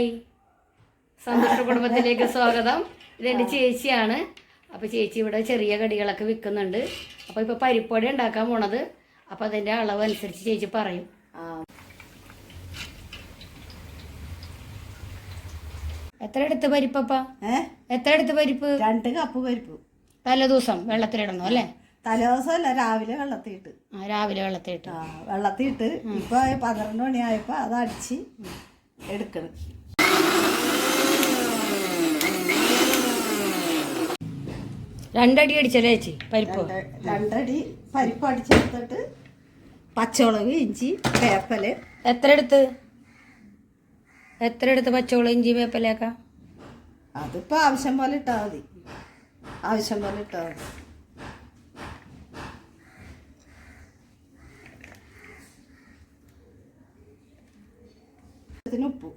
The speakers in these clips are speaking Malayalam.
ഹായ്. സന്തോഷ കുടുംബത്തിലേക്ക് സ്വാഗതം. ഇതെന്റെ ചേച്ചിയാണ്. അപ്പോൾ ചേച്ചി ഇവിടെ ചെറിയ കടികളൊക്കെ വിൽക്കുന്നുണ്ട്. അപ്പോൾ ഇപ്പോൾ പരിപ്പൊടി ഉണ്ടാക്കാൻ പോണത്. അപ്പോൾ അതിന്റെ അളവ് അനുസരിച്ച് ചേച്ചി പറയും. എത്ര എടുത്ത് പരിപ്പപ്പ എത്ര എടുത്ത് പരിപ്പ്? രണ്ട് കപ്പ് പരിപ്പ്. തലേ ദിവസം വെള്ളത്തിലിടണം അല്ലേ? തലേദിവസമല്ല രാവിലെ വെള്ളത്തിയിട്ട്. രാവിലെ വെള്ളത്തിയിട്ട്. ആ വെള്ളത്തിയിട്ട് ഇപ്പൊ പന്ത്രണ്ട് മണിയായപ്പോ അത് അടിച്ച് എടുക്കണം. രണ്ടടി അടിച്ചല്ലേ ചേച്ചി? പരിപ്പ്? രണ്ടടി പരിപ്പ് അടിച്ചെടുത്തിട്ട് പച്ചമുളക് ഇഞ്ചി വേപ്പൽ. എത്ര എടുത്ത് എത്ര എടുത്ത് പച്ചമുളക് ഇഞ്ചി വേപ്പലൊക്കെ അതിപ്പോ ആവശ്യം പോലെ ഇട്ടാൽ മതി. ആവശ്യം പോലെ ഇട്ടാൽ മതി. ഉപ്പ്.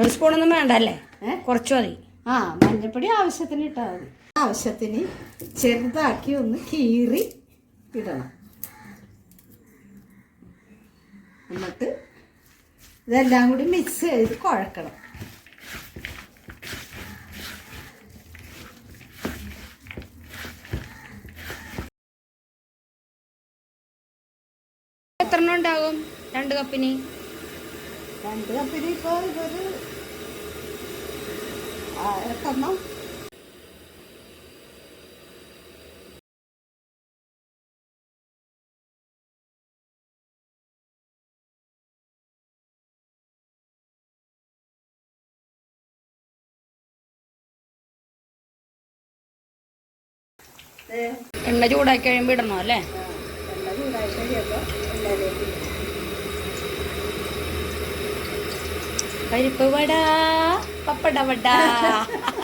ഒരു സ്പൂണൊന്നും വേണ്ട അല്ലേ? കുറച്ച് മതി. ആ മഞ്ഞപ്പൊടി ആവശ്യത്തിന് ഇട്ടാൽ മതി. ആവശ്യത്തിന് ചെറുതാക്കി ഒന്ന് കീറി ഇടണം. എന്നിട്ട് ഇതെല്ലാം കൂടി മിക്സ് ചെയ്ത് കുഴക്കണം. എത്ര ഉണ്ടാകും? രണ്ട് കപ്പിന് രണ്ട് കമ്പനി ഇപ്പോൾ എട്ടെണ്ണം. എണ്ണ ചൂടാക്കി കഴിയുമ്പോൾ ഇടണോ അല്ലേ? എണ്ണ ചൂടാക്കി കഴിയുമ്പോൾ എണ്ണയിലേക്ക് பருப்பு வடா பப்பட வடா.